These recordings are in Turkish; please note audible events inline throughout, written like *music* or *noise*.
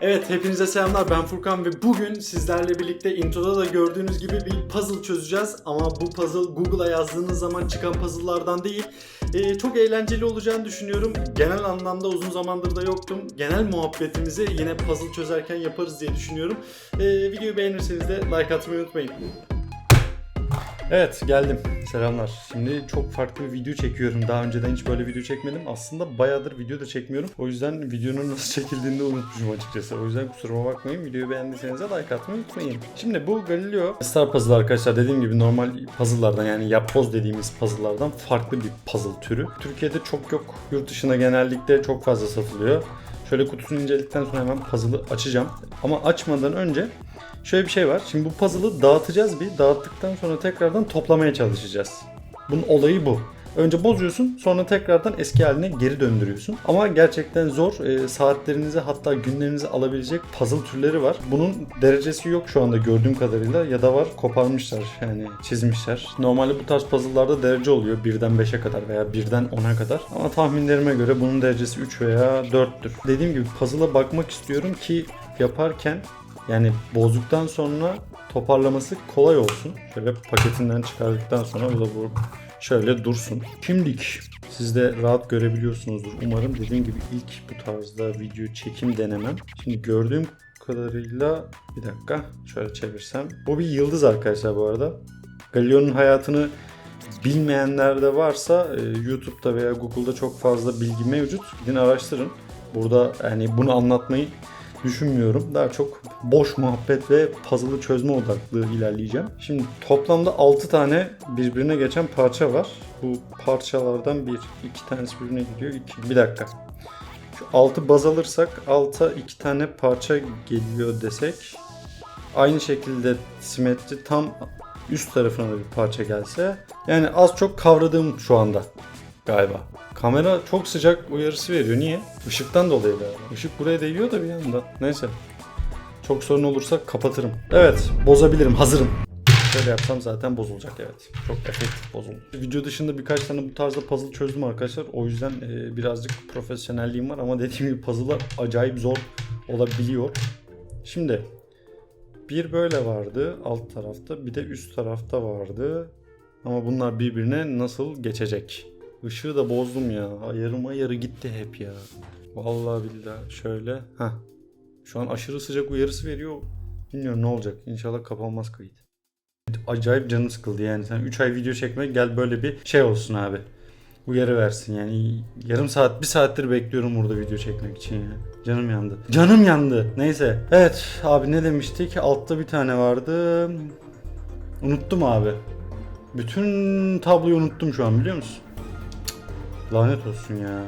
Evet hepinize selamlar ben Furkan ve bugün sizlerle birlikte introda da gördüğünüz gibi bir puzzle çözeceğiz. Ama bu puzzle Google'a yazdığınız zaman çıkan puzzle'lardan değil. Ee, çok eğlenceli olacağını düşünüyorum. Genel anlamda uzun zamandır da yoktum. Genel muhabbetimizi yine puzzle çözerken yaparız diye düşünüyorum. Ee, videoyu beğenirseniz de like atmayı unutmayın. Evet geldim. Selamlar. Şimdi çok farklı bir video çekiyorum. Daha önceden hiç böyle video çekmedim. Aslında bayağıdır video da çekmiyorum. O yüzden videonun nasıl çekildiğini de unutmuşum açıkçası. O yüzden kusuruma bakmayın. Videoyu beğendiyseniz de like atmayı unutmayın. Şimdi bu Galileo Star Puzzle arkadaşlar dediğim gibi normal puzzle'lardan yani yapboz dediğimiz puzzle'lardan farklı bir puzzle türü. Türkiye'de çok yok. Yurt dışında genellikle çok fazla satılıyor. Şöyle kutusunu inceledikten sonra hemen puzzle'ı açacağım. Ama açmadan önce Şöyle bir şey var. Şimdi bu puzzle'ı dağıtacağız bir. Dağıttıktan sonra tekrardan toplamaya çalışacağız. Bunun olayı bu. Önce bozuyorsun sonra tekrardan eski haline geri döndürüyorsun. Ama gerçekten zor. E, saatlerinizi hatta günlerinizi alabilecek puzzle türleri var. Bunun derecesi yok şu anda gördüğüm kadarıyla ya da var koparmışlar yani çizmişler. Normalde bu tarz puzzle'larda derece oluyor. 1'den 5'e kadar veya 1'den 10'a kadar. Ama tahminlerime göre bunun derecesi 3 veya 4'tür. Dediğim gibi puzzle'a bakmak istiyorum ki yaparken yani bozduktan sonra toparlaması kolay olsun. Şöyle paketinden çıkardıktan sonra bu da bu şöyle dursun. Kimlik. Siz de rahat görebiliyorsunuzdur. Umarım dediğim gibi ilk bu tarzda video çekim denemem. Şimdi gördüğüm kadarıyla bir dakika şöyle çevirsem. Bu bir yıldız arkadaşlar bu arada. Galileo'nun hayatını bilmeyenler de varsa e, YouTube'da veya Google'da çok fazla bilgi mevcut. Gidin araştırın. Burada yani bunu anlatmayı düşünmüyorum. Daha çok boş muhabbet ve puzzle'ı çözme odaklı ilerleyeceğim. Şimdi toplamda 6 tane birbirine geçen parça var. Bu parçalardan bir, iki tanesi birbirine gidiyor. İki. Bir dakika. Şu 6 baz alırsak 6'a 2 tane parça geliyor desek. Aynı şekilde simetri tam üst tarafına da bir parça gelse. Yani az çok kavradığım şu anda galiba. Kamera çok sıcak uyarısı veriyor. Niye? Işıktan dolayı galiba. Işık buraya değiyor da bir yandan. Neyse. Çok sorun olursa kapatırım. Evet, bozabilirim. Hazırım. Şöyle yapsam zaten bozulacak evet. Çok efektif bozuldu. Video dışında birkaç tane bu tarzda puzzle çözdüm arkadaşlar. O yüzden e, birazcık profesyonelliğim var ama dediğim gibi puzzle'lar acayip zor olabiliyor. Şimdi bir böyle vardı alt tarafta bir de üst tarafta vardı. Ama bunlar birbirine nasıl geçecek? Işığı da bozdum ya. Ayarım ayarı gitti hep ya. Vallahi billahi şöyle. ha. Şu an aşırı sıcak uyarısı veriyor. Bilmiyorum ne olacak. İnşallah kapanmaz kayıt. Acayip canım sıkıldı yani. Sen 3 ay video çekmek gel böyle bir şey olsun abi. Uyarı versin yani. Yarım saat, bir saattir bekliyorum burada video çekmek için ya. Canım yandı. Canım yandı. Neyse. Evet abi ne demiştik? Altta bir tane vardı. Unuttum abi. Bütün tabloyu unuttum şu an biliyor musun? Lanet olsun ya.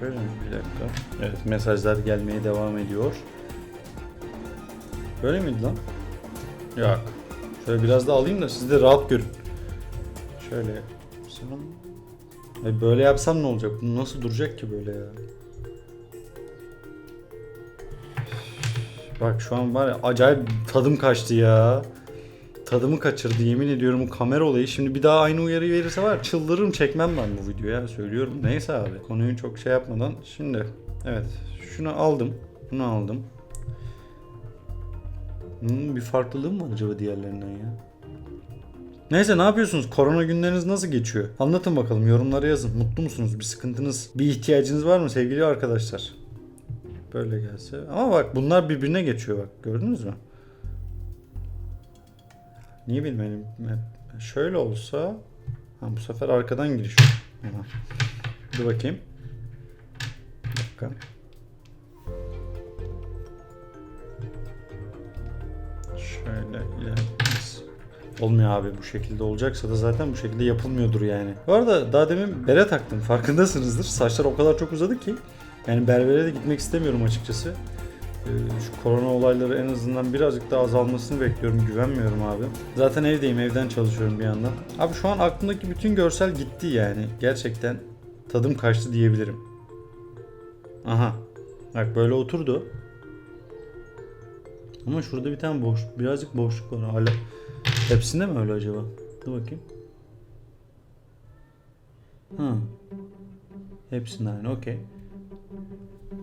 Şöyle mi? Bir dakika. Evet mesajlar gelmeye devam ediyor. Böyle miydi lan? Yok. Şöyle biraz da alayım da siz de rahat görün. Şöyle yapsam. Böyle yapsam ne olacak? Bu nasıl duracak ki böyle ya? Bak şu an var ya acayip tadım kaçtı ya. Tadımı kaçırdı yemin ediyorum bu kamera olayı. Şimdi bir daha aynı uyarı verirse var çıldırırım çekmem ben bu videoya söylüyorum. Neyse abi konuyu çok şey yapmadan. Şimdi evet şunu aldım. Bunu aldım. Hmm, bir farklılığı mı var acaba diğerlerinden ya? Neyse ne yapıyorsunuz? Korona günleriniz nasıl geçiyor? Anlatın bakalım yorumlara yazın. Mutlu musunuz? Bir sıkıntınız, bir ihtiyacınız var mı sevgili arkadaşlar? Böyle gelse. Ama bak bunlar birbirine geçiyor bak. Gördünüz mü? Niye bilmedim? Şöyle olsa ha, bu sefer arkadan giriş. Aha. Dur bakayım. Bir dakika. Şöyle ilerleriz. Olmuyor abi bu şekilde olacaksa da zaten bu şekilde yapılmıyordur yani. Bu arada daha demin bere taktım farkındasınızdır. Saçlar o kadar çok uzadı ki. Yani berbere de gitmek istemiyorum açıkçası. Şu korona olayları en azından birazcık daha azalmasını bekliyorum. Güvenmiyorum abi. Zaten evdeyim. Evden çalışıyorum bir yandan. Abi şu an aklımdaki bütün görsel gitti yani. Gerçekten tadım kaçtı diyebilirim. Aha. Bak böyle oturdu. Ama şurada bir tane boş, birazcık boşluk var hala. Hepsinde mi öyle acaba? Dur bakayım. Ha. Hepsinde aynı okey.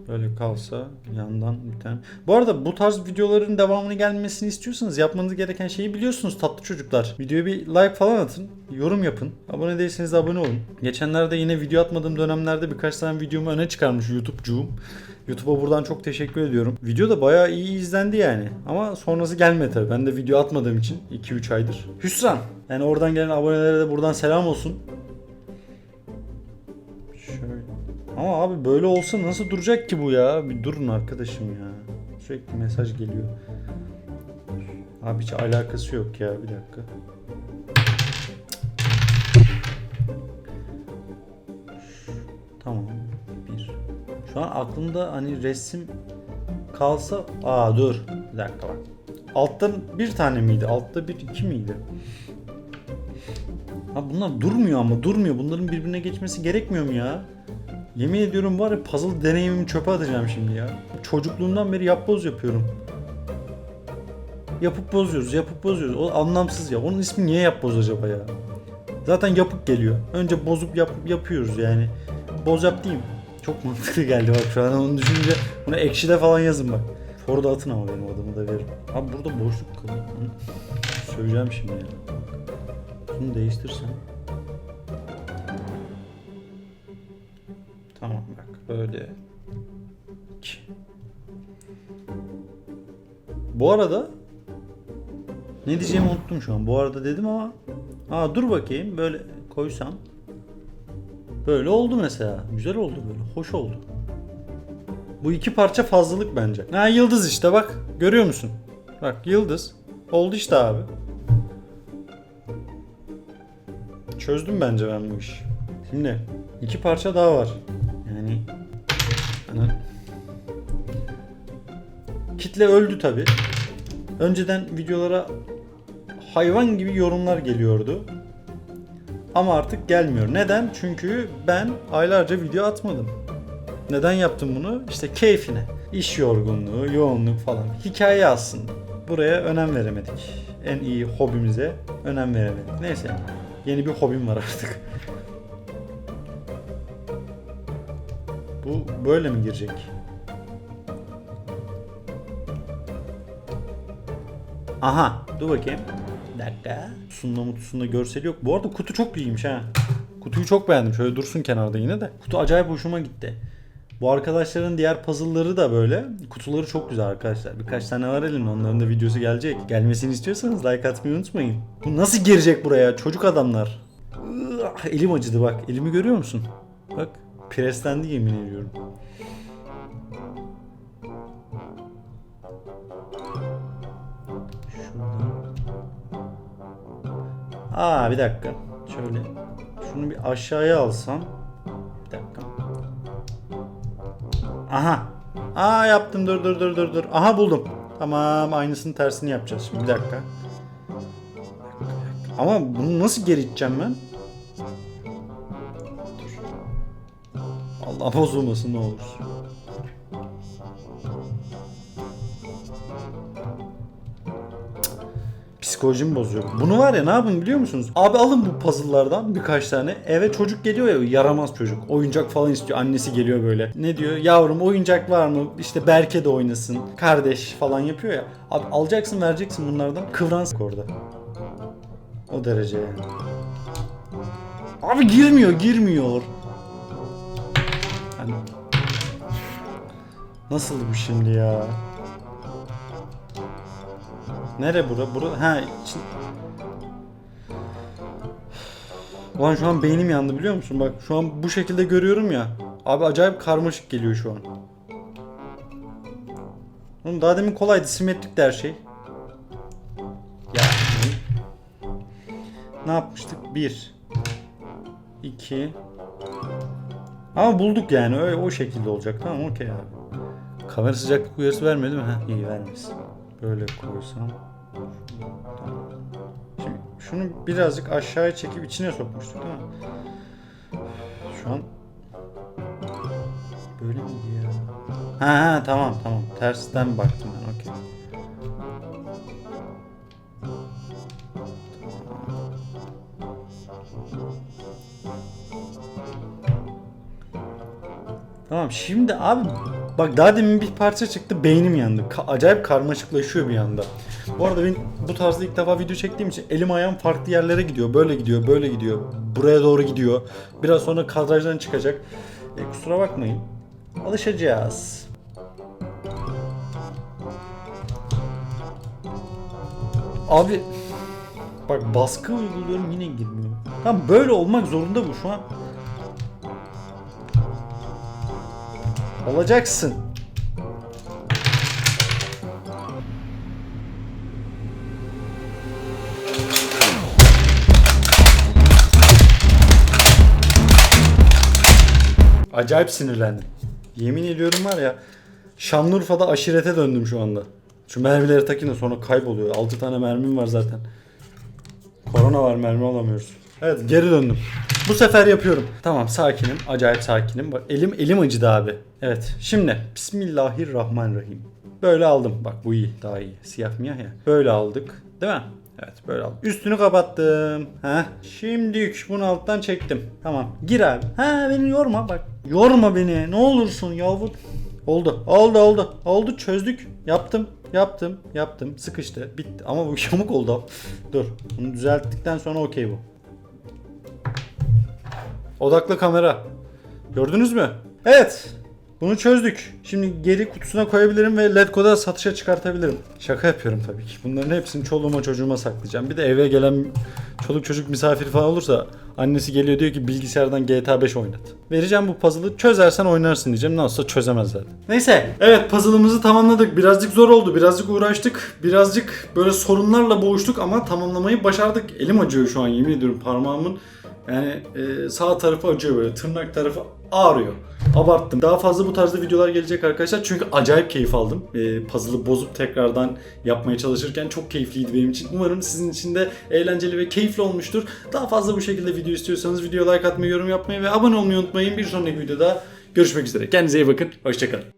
Böyle kalsa yandan bir tane. Bu arada bu tarz videoların devamını gelmesini istiyorsanız yapmanız gereken şeyi biliyorsunuz tatlı çocuklar. Videoya bir like falan atın. Yorum yapın. Abone değilseniz de abone olun. Geçenlerde yine video atmadığım dönemlerde birkaç tane videomu öne çıkarmış YouTube'cuğum. YouTube'a buradan çok teşekkür ediyorum. Video da bayağı iyi izlendi yani. Ama sonrası gelmedi tabii. Ben de video atmadığım için 2-3 aydır. Hüsran. Yani oradan gelen abonelere de buradan selam olsun. Şöyle. Ama abi böyle olsa nasıl duracak ki bu ya? Bir durun arkadaşım ya. Sürekli mesaj geliyor. Abi hiç alakası yok ya bir dakika. Tamam. Bir. Şu an aklımda hani resim kalsa... Aa dur. Bir dakika bak. Alttan bir tane miydi? Altta bir iki miydi? Ha bunlar durmuyor ama durmuyor. Bunların birbirine geçmesi gerekmiyor mu ya? Yemin ediyorum var ya puzzle deneyimimi çöpe atacağım şimdi ya. Çocukluğumdan beri yapboz yapıyorum. Yapıp bozuyoruz, yapıp bozuyoruz. O anlamsız ya. Onun ismi niye yapboz acaba ya? Zaten yapıp geliyor. Önce bozup yapıp yapıyoruz yani. Boz yap diyeyim. Çok mantıklı geldi bak şu an onu düşününce. Bunu ekşide falan yazın bak. Forda atın ama benim adımı da verin. Abi burada boşluk kalıyor. Söyleyeceğim şimdi ya. Bunu değiştirsem. Tamam bak böyle. Bu arada ne diyeceğimi unuttum şu an. Bu arada dedim ama Aa dur bakayım böyle koysam. Böyle oldu mesela. Güzel oldu böyle. Hoş oldu. Bu iki parça fazlalık bence. Ha yıldız işte bak. Görüyor musun? Bak yıldız. Oldu işte abi. Çözdüm bence ben bu işi. Şimdi iki parça daha var. Yani hani kitle öldü tabi. Önceden videolara hayvan gibi yorumlar geliyordu. Ama artık gelmiyor. Neden? Çünkü ben aylarca video atmadım. Neden yaptım bunu? İşte keyfine. İş yorgunluğu, yoğunluk falan. Hikaye aslında. Buraya önem veremedik. En iyi hobimize önem veremedik. Neyse. Yeni bir hobim var artık. Bu böyle mi girecek? Aha, dur bakayım. Bir dakika. Kutusunda mutusunda görseli yok. Bu arada kutu çok iyiymiş ha. Kutuyu çok beğendim. Şöyle dursun kenarda yine de. Kutu acayip hoşuma gitti. Bu arkadaşların diğer puzzle'ları da böyle. Kutuları çok güzel arkadaşlar. Birkaç tane var elimde. Onların da videosu gelecek. Gelmesini istiyorsanız like atmayı unutmayın. Bu nasıl girecek buraya? Çocuk adamlar. Elim acıdı bak. Elimi görüyor musun? Bak. Preslendi yemin ediyorum. Aa bir dakika. Şöyle. Şunu bir aşağıya alsam. Bir dakika. Aha. Aa yaptım dur dur dur dur dur. Aha buldum. Tamam aynısının tersini yapacağız şimdi bir dakika. Ama bunu nasıl geri iteceğim ben? Allah bozulmasın ne olur. Psikolojimi bozuyor. Bunu var ya ne yapın biliyor musunuz? Abi alın bu puzzle'lardan birkaç tane. Eve çocuk geliyor ya yaramaz çocuk. Oyuncak falan istiyor. Annesi geliyor böyle. Ne diyor? Yavrum oyuncak var mı? İşte Berke de oynasın. Kardeş falan yapıyor ya. Abi alacaksın vereceksin bunlardan. Kıvrans orada. O derece yani. Abi girmiyor girmiyor. Hani... Nasıl bu şimdi ya? Nere bura? Bura ha için... Ulan şu an beynim yandı biliyor musun? Bak şu an bu şekilde görüyorum ya. Abi acayip karmaşık geliyor şu an. Oğlum daha demin kolaydı. Simetrikti her şey. Ya. Ne yapmıştık? 1 2 Ama bulduk yani. Öyle o şekilde olacak. Tamam okey abi. Kamera sıcaklık uyarısı vermedi mi? Ha iyi vermesin. Böyle koysam. Şimdi şunu birazcık aşağıya çekip içine sokmuştuk değil mi? Şu an böyle miydi ya? Ha ha tamam tamam. Tersten baktım ben okey. Tamam şimdi abi Bak daha demin bir parça çıktı beynim yandı. Ka- acayip karmaşıklaşıyor bir anda. Bu arada ben bu tarzda ilk defa video çektiğim için elim ayağım farklı yerlere gidiyor. Böyle gidiyor, böyle gidiyor. Buraya doğru gidiyor. Biraz sonra kadrajdan çıkacak. E, kusura bakmayın. Alışacağız. Abi bak baskı uyguluyorum yine girmiyor. Tam böyle olmak zorunda bu şu an. Olacaksın. Acayip sinirlendim. Yemin ediyorum var ya Şanlıurfa'da aşirete döndüm şu anda. Şu mermileri takın sonra kayboluyor. 6 tane mermim var zaten. Korona var mermi alamıyoruz. Evet geri döndüm. Bu sefer yapıyorum. Tamam sakinim. Acayip sakinim. Bak elim elim acıdı abi. Evet. Şimdi Bismillahirrahmanirrahim. Böyle aldım. Bak bu iyi. Daha iyi. Siyah miyah ya. Böyle aldık. Değil mi? Evet böyle aldım. Üstünü kapattım. Ha. Şimdi bunu alttan çektim. Tamam. Gir abi. Ha beni yorma bak. Yorma beni. Ne olursun yavrum. Oldu. Oldu oldu. Oldu çözdük. Yaptım. Yaptım. Yaptım. Sıkıştı. Bitti. Ama bu *laughs* yamuk oldu. Dur. Bunu düzelttikten sonra okey bu. Odaklı kamera. Gördünüz mü? Evet. Bunu çözdük. Şimdi geri kutusuna koyabilirim ve Letgo'da satışa çıkartabilirim. Şaka yapıyorum tabii ki. Bunların hepsini çoluğuma çocuğuma saklayacağım. Bir de eve gelen çoluk çocuk misafir falan olursa annesi geliyor diyor ki bilgisayardan GTA 5 oynat. Vereceğim bu puzzle'ı çözersen oynarsın diyeceğim. Nasılsa çözemez zaten. Neyse. Evet puzzle'ımızı tamamladık. Birazcık zor oldu. Birazcık uğraştık. Birazcık böyle sorunlarla boğuştuk ama tamamlamayı başardık. Elim acıyor şu an yemin ediyorum parmağımın yani e, sağ tarafı acıyor böyle. Tırnak tarafı ağrıyor. Abarttım. Daha fazla bu tarzda videolar gelecek arkadaşlar. Çünkü acayip keyif aldım. E, puzzle'ı bozup tekrardan yapmaya çalışırken çok keyifliydi benim için. Umarım sizin için de eğlenceli ve keyifli olmuştur. Daha fazla bu şekilde video istiyorsanız video like atmayı, yorum yapmayı ve abone olmayı unutmayın. Bir sonraki videoda görüşmek üzere. Kendinize iyi bakın. Hoşçakalın.